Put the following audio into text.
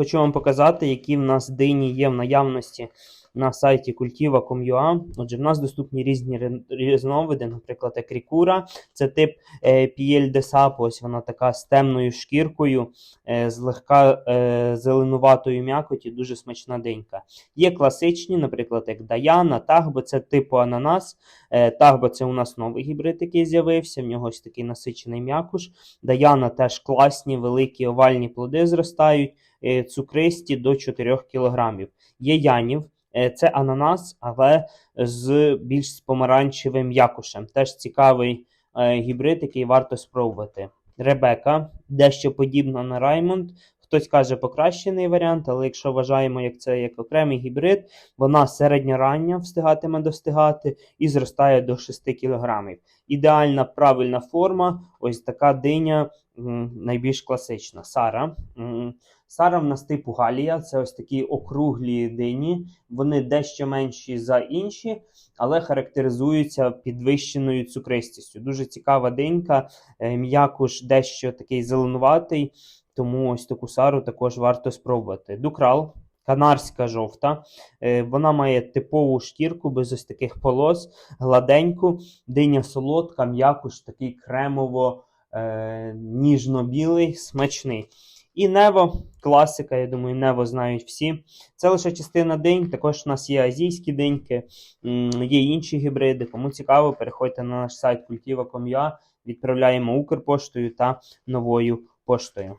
Хочу вам показати, які в нас дині є в наявності на сайті kultiva.com.ua. Отже, в нас доступні різні різновиди, наприклад, екрікура. Це тип е, Пієль де Сапо, ось вона така з темною шкіркою, е, злегка е, зеленуватою м'якоті, дуже смачна динька. Є класичні, наприклад, як Даяна, Тагбо, це типу ананас. Тагбо це у нас новий гібрид, який з'явився. В нього ось такий насичений м'якуш. Даяна теж класні, великі овальні плоди зростають, цукристі до 4 кг. Є янів, е, це ананас, але з більш помаранчевим якушем. Теж цікавий е, гібрид, який варто спробувати. Ребека, дещо подібна на Раймонд. Хтось каже покращений варіант, але якщо вважаємо як це як окремий гібрид, вона середньорання встигатиме достигати і зростає до 6 кг. Ідеальна правильна форма, ось така диня найбільш класична. Сара. Сара в нас типу Галія, це ось такі округлі дині. Вони дещо менші за інші, але характеризуються підвищеною цукристістю. Дуже цікава динька, е, м'якуш дещо такий зеленуватий, тому ось таку сару також варто спробувати. Дукрал. Канарська жовта, Е, вона має типову шкірку без ось таких полос, гладеньку, диня солодка, м'якуш такий кремово е, ніжно-білий, смачний. І Нево, класика, я думаю, Нево знають всі. Це лише частина динь. Також у нас є азійські диньки, м, є інші гібриди. Кому цікаво, переходьте на наш сайт kultiva.com.ua, відправляємо Укрпоштою та новою поштою.